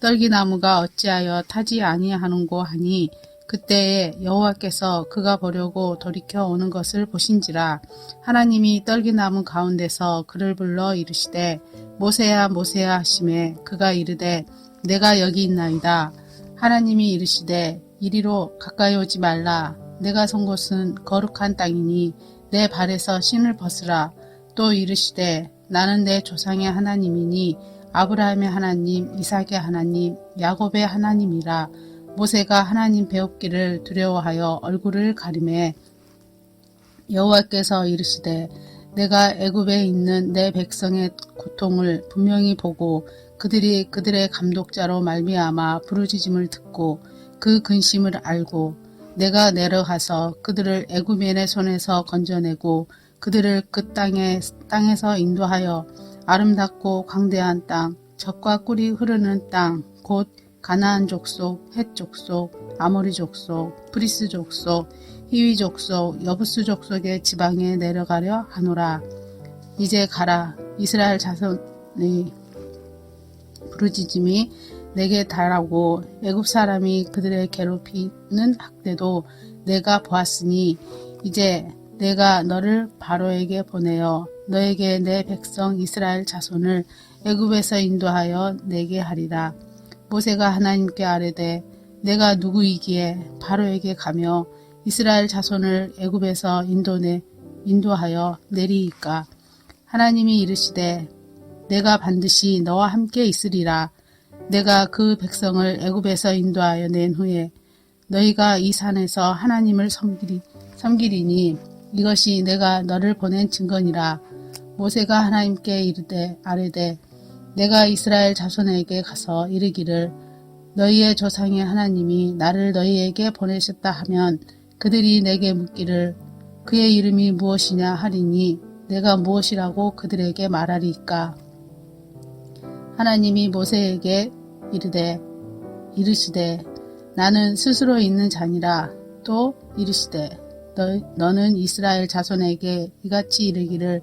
떨기나무가 어찌하여 타지 아니하는고 하니 그때에 여호와께서 그가 보려고 돌이켜 오는 것을 보신지라 하나님이 떨기나무 가운데서 그를 불러 이르시되 모세야 모세야 하심에 그가 이르되 내가 여기 있나이다. 하나님이 이르시되 이리로 가까이 오지 말라. 내가 선 곳은 거룩한 땅이니 내 발에서 신을 벗으라. 또 이르시되 나는 내 조상의 하나님이니 아브라함의 하나님, 이삭의 하나님, 야곱의 하나님이라 모세가 하나님 배웁기를 두려워하여 얼굴을 가리매 여호와께서 이르시되 내가 애굽에 있는 내 백성의 고통을 분명히 보고 그들이 그들의 감독자로 말미암아 부르짖음을 듣고 그 근심을 알고 내가 내려가서 그들을 애굽인의 손에서 건져내고 그들을 그 땅에 땅에서 인도하여 아름답고 광대한 땅, 젖과 꿀이 흐르는 땅, 곧 가나안 족속, 헷 족속, 아모리 족속, 프리스 족속, 히위 족속, 여부스 족속의 지방에 내려가려 하노라. 이제 가라. 이스라엘 자손의 부르짖음이 내게 달하고 애굽 사람이 그들의 괴롭히는 학대도 내가 보았으니 이제 내가 너를 바로에게 보내어 너에게 내 백성 이스라엘 자손을 애굽에서 인도하여 내게 하리라. 모세가 하나님께 아뢰되 내가 누구이기에 바로에게 가며 이스라엘 자손을 애굽에서 인도내 인도하여 내리이까 하나님이 이르시되 내가 반드시 너와 함께 있으리라. 내가 그 백성을 애굽에서 인도하여 낸 후에 너희가 이 산에서 하나님을 섬기리, 섬기리니 이것이 내가 너를 보낸 증거니라. 모세가 하나님께 이르되 아뢰되 내가 이스라엘 자손에게 가서 이르기를 너희의 조상의 하나님이 나를 너희에게 보내셨다 하면 그들이 내게 묻기를 그의 이름이 무엇이냐 하리니 내가 무엇이라고 그들에게 말하리까? 하나님이 모세에게 이르되 이르시되 나는 스스로 있는 자니라. 또 이르시되 너, 너는 이스라엘 자손에게 이같이 이르기를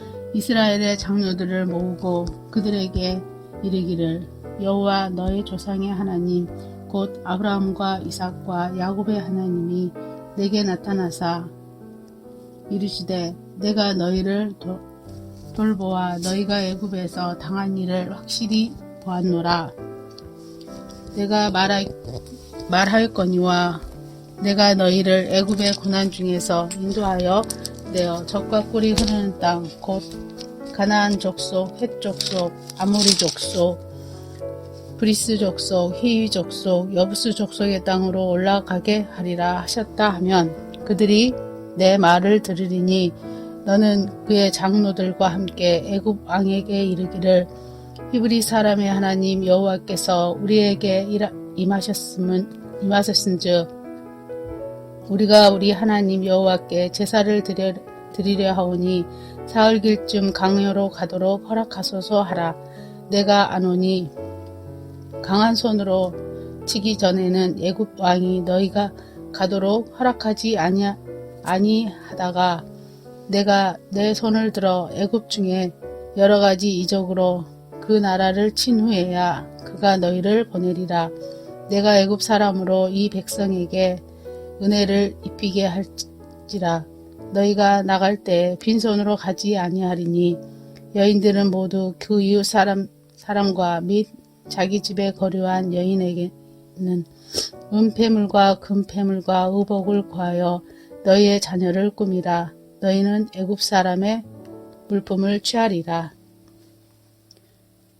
이스라엘의 장로들을 모으고 그들에게 이르기를 여호와 너의 조상의 하나님 곧 아브라함과 이삭과 야곱의 하나님이 내게 나타나사 이르시되 내가 너희를 도, 돌보아 너희가 애굽에서 당한 일을 확실히 보았노라. 내가 말할, 말할 거니와 내가 너희를 애굽의 고난 중에서 인도하여 내어 젖과 꿀이 흐르는 땅 곧 가나안 족속, 헷 족속, 아모리 족속, 브리스 족속, 히위 족속, 여부스 족속의 땅으로 올라가게 하리라 하셨다 하면 그들이 내 말을 들으리니 너는 그의 장로들과 함께 애굽 왕에게 이르기를 히브리 사람의 하나님 여호와께서 우리에게 임하셨음은 임하셨은즉 우리가 우리 하나님 여호와께 제사를 드려, 드리려 하오니 사흘길쯤 강요로 가도록 허락하소서 하라. 내가 아노니 강한 손으로 치기 전에는 애굽 왕이 너희가 가도록 허락하지 아니 아니하다가 내가 내 손을 들어 애굽 중에 여러 가지 이적으로 그 나라를 친 후에야 그가 너희를 보내리라. 내가 애굽 사람으로 이 백성에게 은혜를 입히게 할지라 너희가 나갈 때 빈손으로 가지 아니하리니 여인들은 모두 그 이웃 사람 사람과 및 자기 집에 거류한 여인에게는 은폐물과 금폐물과 의복을 구하여 너희의 자녀를 꾸미라. 너희는 애굽 사람의 물품을 취하리라.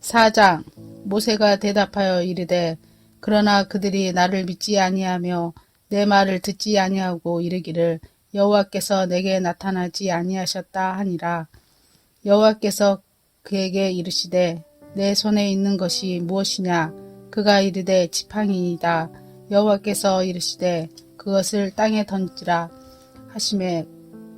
4장 모세가 대답하여 이르되 그러나 그들이 나를 믿지 아니하며 내 말을 듣지 아니하고 이르기를 여호와께서 내게 나타나지 아니하셨다 하니라. 여호와께서 그에게 이르시되 내 손에 있는 것이 무엇이냐 그가 이르되 지팡이이다. 여호와께서 이르시되 그것을 땅에 던지라 하심에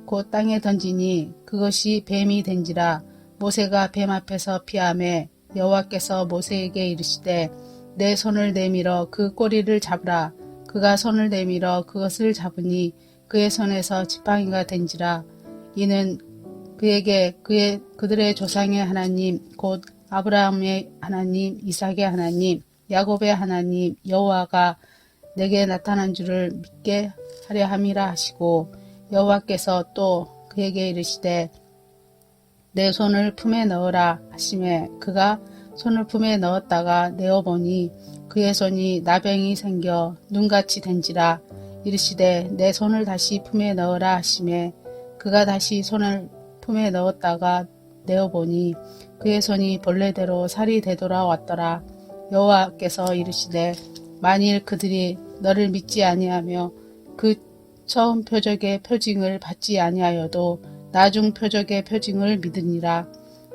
곧 땅에 던지니 그것이 뱀이 된지라 모세가 뱀 앞에서 피함에 여호와께서 모세에게 이르시되 내 손을 내밀어 그 꼬리를 잡으라 그가 손을 내밀어 그것을 잡으니 그의 손에서 지팡이가 된지라. 이는 그에게 그의 그들의 조상의 하나님 곧 아브라함의 하나님 이삭의 하나님 야곱의 하나님 여호와가 내게 나타난 줄을 믿게 하려 함이라 하시고 여호와께서 또 그에게 이르시되 내 손을 품에 넣으라 하심에 그가 손을 품에 넣었다가 내어 보니 그의 손이 나병이 생겨 눈같이 된지라 이르시되 내 손을 다시 품에 넣으라 하심에 그가 다시 손을 품에 넣었다가 내어 보니 그의 손이 본래대로 살이 되돌아 왔더라 여호와께서 이르시되 만일 그들이 너를 믿지 아니하며 그 처음 표적의 표징을 받지 아니하여도 나중 표적의 표징을 믿으니라.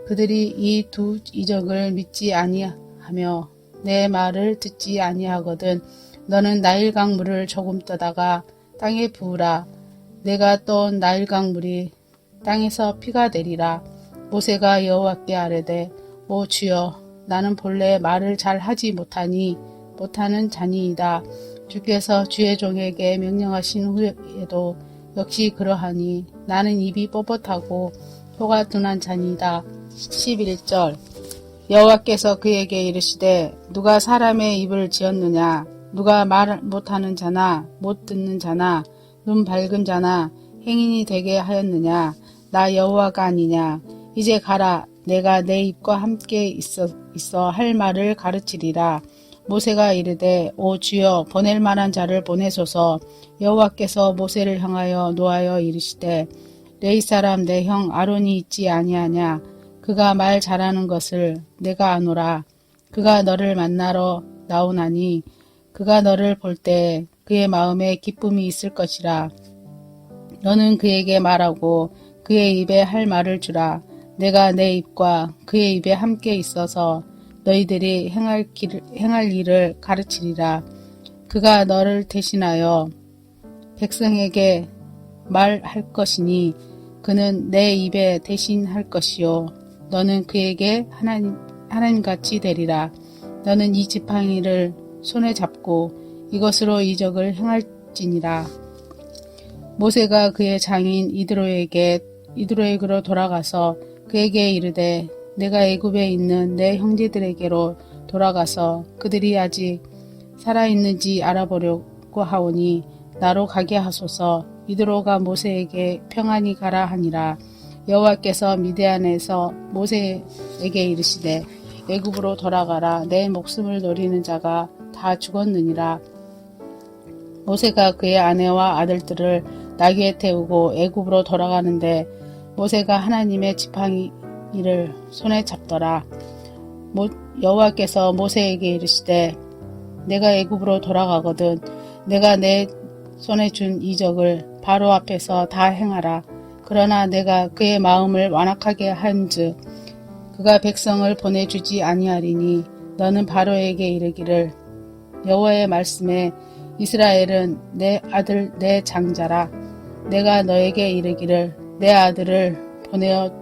그들이 이 두 이적을 믿지 아니하며 내 말을 듣지 아니하거든 너는 나일강 물을 조금 떠다가 땅에 부으라. 내가 떠온 나일강 물이 땅에서 피가 되리라. 모세가 여호와께 아뢰되 오 주여 나는 본래 말을 잘 하지 못하니 못하는 자니이다. 주께서 주의 종에게 명령하신 후에도 역시 그러하니 나는 입이 뻣뻣하고 혀가 둔한 자니이다. 11절 여호와께서 그에게 이르시되 누가 사람의 입을 지었느냐? 누가 말 못하는 자나? 못 듣는 자나? 눈 밝은 자나? 행인이 되게 하였느냐? 나 여호와가 아니냐? 이제 가라. 내가 내 입과 함께 있어, 있어 할 말을 가르치리라. 모세가 이르되 오 주여 보낼 만한 자를 보내소서. 여호와께서 모세를 향하여 노하여 이르시되 레이 사람 내 형 아론이 있지 아니하냐 그가 말 잘하는 것을 내가 아노라 그가 너를 만나러 나오나니 그가 너를 볼 때 그의 마음에 기쁨이 있을 것이라 너는 그에게 말하고 그의 입에 할 말을 주라 내가 내 입과 그의 입에 함께 있어서 너희들이 행할, 길, 행할 일을 가르치리라. 그가 너를 대신하여 백성에게 말할 것이니 그는 내 입에 대신할 것이요. 너는 그에게 하나님, 하나님같이 되리라. 너는 이 지팡이를 손에 잡고 이것으로 이적을 행할지니라. 모세가 그의 장인 이드로에게 이드로에게로 돌아가서 그에게 이르되 내가 애굽에 있는 내 형제들에게로 돌아가서 그들이 아직 살아 있는지 알아보려고 하오니 나로 가게 하소서 이드로가 모세에게 평안히 가라 하니라 여호와께서 미대안에서 모세에게 이르시되 애굽으로 돌아가라 내 목숨을 노리는 자가 다 죽었느니라 모세가 그의 아내와 아들들을 나귀에 태우고 애굽으로 돌아가는데 모세가 하나님의 지팡이를 손에 잡더라. 모, 여호와께서 모세에게 이르시되 내가 애굽으로 돌아가거든 내가 내 손에 준 이적을 바로 앞에서 다 행하라. 그러나 내가 그의 마음을 완악하게 한즉 그가 백성을 보내주지 아니하리니 너는 바로에게 이르기를 여호와의 말씀에 이스라엘은 내 아들 내 장자라. 내가 너에게 이르기를 내 아들을 보내어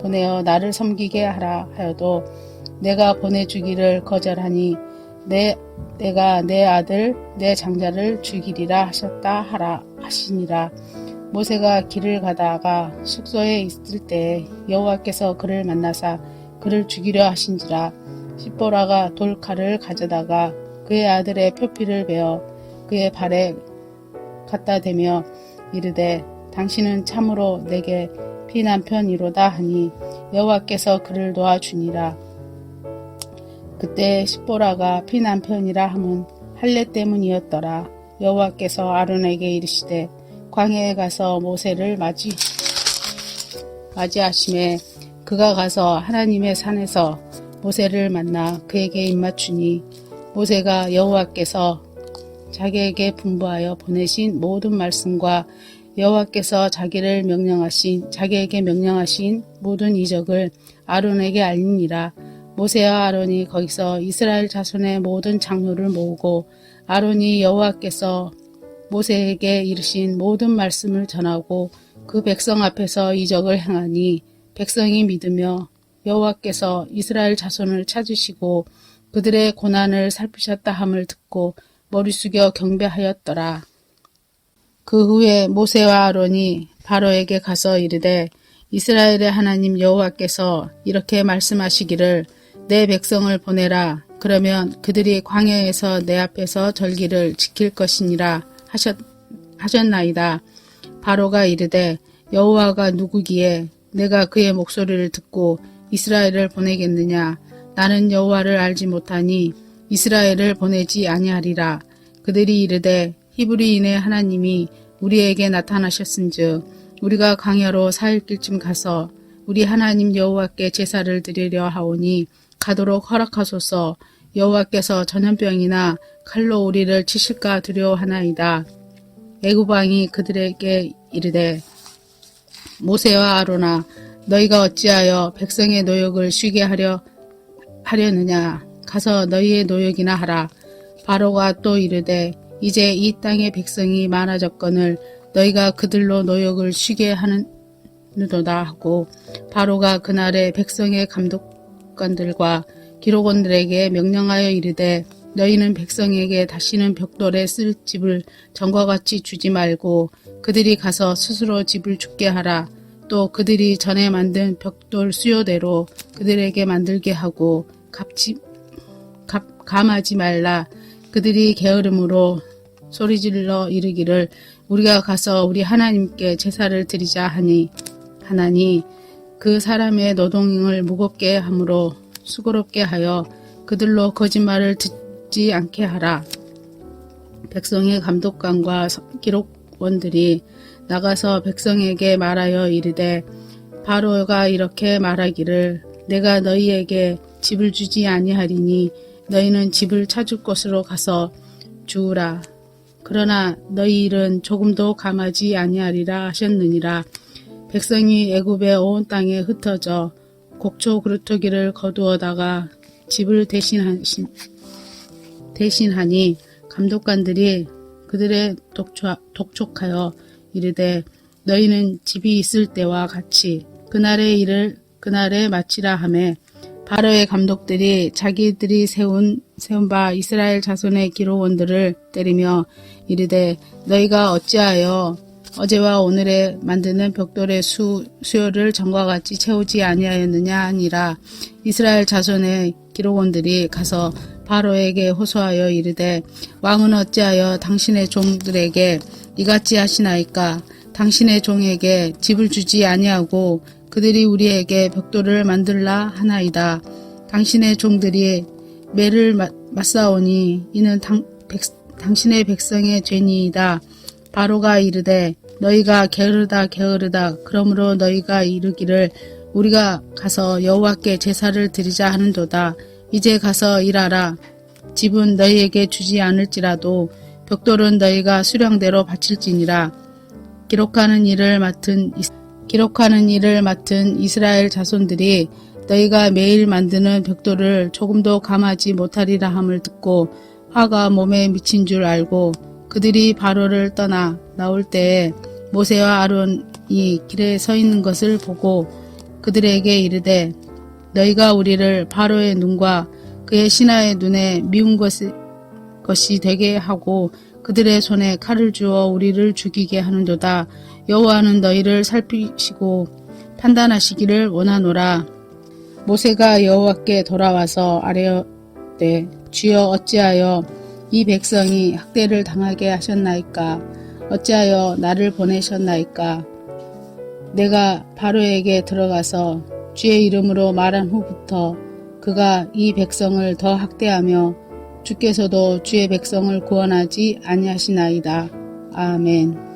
보내어 나를 섬기게 하라 하여도 내가 보내주기를 거절하니 내 내가 내 아들 내 장자를 죽이리라 하셨다 하라 하시니라 모세가 길을 가다가 숙소에 있을 때 여호와께서 그를 만나사 그를 죽이려 하신지라 십보라가 돌칼을 가져다가 그의 아들의 표피를 베어 그의 발에 갖다 대며 이르되 당신은 참으로 내게 피난 편이로다 하니 여호와께서 그를 도와주니라. 그때 십보라가 피난 편이라 함은 할례 때문이었더라. 여호와께서 아론에게 이르시되 광야에 가서 모세를 맞이 맞이하심에 그가 가서 하나님의 산에서 모세를 만나 그에게 입맞추니 모세가 여호와께서 자기에게 분부하여 보내신 모든 말씀과 여호와께서 자기를 명령하신 자기에게 명령하신 모든 이적을 아론에게 알리니라. 모세와 아론이 거기서 이스라엘 자손의 모든 장로를 모으고 아론이 여호와께서 모세에게 이르신 모든 말씀을 전하고 그 백성 앞에서 이적을 행하니 백성이 믿으며 여호와께서 이스라엘 자손을 찾으시고 그들의 고난을 살피셨다 함을 듣고 머리 숙여 경배하였더라. 그 후에 모세와 아론이 바로에게 가서 이르되 이스라엘의 하나님 여호와께서 이렇게 말씀하시기를 내 백성을 보내라 그러면 그들이 광야에서 내 앞에서 절기를 지킬 것이니라 하셨, 하셨나이다. 바로가 이르되 여호와가 누구기에 내가 그의 목소리를 듣고 이스라엘을 보내겠느냐? 나는 여호와를 알지 못하니 이스라엘을 보내지 아니하리라. 그들이 이르되 히브리인의 하나님이 우리에게 나타나셨은즉 우리가 광야로 사흘길쯤 가서 우리 하나님 여호와께 제사를 드리려 하오니 가도록 허락하소서. 여호와께서 전염병이나 칼로 우리를 치실까 두려워하나이다. 애구방이 그들에게 이르되 모세와 아로나 너희가 어찌하여 백성의 노역을 쉬게 하려 하려느냐 가서 너희의 노역이나 하라 바로가 또 이르되 이제 이 땅의 백성이 많아졌거늘 너희가 그들로 노역을 쉬게 하는도다 하고 바로가 그날에 백성의 감독관들과 기록원들에게 명령하여 이르되 너희는 백성에게 다시는 벽돌에 쓸 집을 전과 같이 주지 말고 그들이 가서 스스로 집을 죽게 하라. 또 그들이 전에 만든 벽돌 수요대로 그들에게 만들게 하고 갚지, 갚, 감하지 말라. 그들이 게으름으로 소리질러 이르기를 우리가 가서 우리 하나님께 제사를 드리자 하니 하나니 그 사람의 노동을 무겁게 함으로 수고롭게 하여 그들로 거짓말을 듣 지 않게 하라. 백성의 감독관과 기록원들이 나가서 백성에게 말하여 이르되 바로가 이렇게 말하기를 내가 너희에게 집을 주지 아니하리니 너희는 집을 찾을 곳으로 가서 주우라. 그러나 너희 일은 조금도 감하지 아니하리라 하셨느니라. 백성이 애굽의 온 땅에 흩어져 곡초 그루터기를 거두어다가 집을 대신하신, 대신하니 감독관들이 그들의 독촉, 독촉 하여 이르되 너희는 집이 있을 때와 같이 그날의 일을 그날에 마치라 하매 바로의 감독들이 자기들이 세운 세운 바 이스라엘 자손의 기록원들을 때리며 이르되 너희가 어찌하여 어제와 오늘에 만드는 벽돌의 수, 수요를 전과 같이 채우지 아니하였느냐 하니라. 이스라엘 자손의 기록원들이 가서 바로에게 호소하여 이르되 왕은 어찌하여 당신의 종들에게 이같이 하시나이까 당신의 종에게 집을 주지 아니하고 그들이 우리에게 벽돌을 만들라 하나이다. 당신의 종들이 매를 맞사오니 이는 당, 백, 당신의 백성의 죄니이다. 바로가 이르되 너희가 게으르다 게으르다 그러므로 너희가 이르기를 우리가 가서 여호와께 제사를 드리자 하는도다. 이제 가서 일하라. 집은 너희에게 주지 않을지라도 벽돌은 너희가 수령대로 바칠지니라. 기록하는 일을 맡은 기록하는 일을 맡은 이스라엘 자손들이 너희가 매일 만드는 벽돌을 조금도 감하지 못하리라 함을 듣고 화가 몸에 미친 줄 알고 그들이 바로를 떠나 나올 때에 모세와 아론이 길에 서 있는 것을 보고 그들에게 이르되 너희가 우리를 바로의 눈과 그의 신하의 눈에 미운 것이, 것이 되게 하고 그들의 손에 칼을 주어 우리를 죽이게 하는도다. 여호와는 너희를 살피시고 판단하시기를 원하노라. 모세가 여호와께 돌아와서 아뢰되 주여 어찌하여 이 백성이 학대를 당하게 하셨나이까 어찌하여 나를 보내셨나이까 내가 바로에게 들어가서 주의 이름으로 말한 후부터 그가 이 백성을 더 학대하며 주께서도 주의 백성을 구원하지 아니하시나이다. 아멘.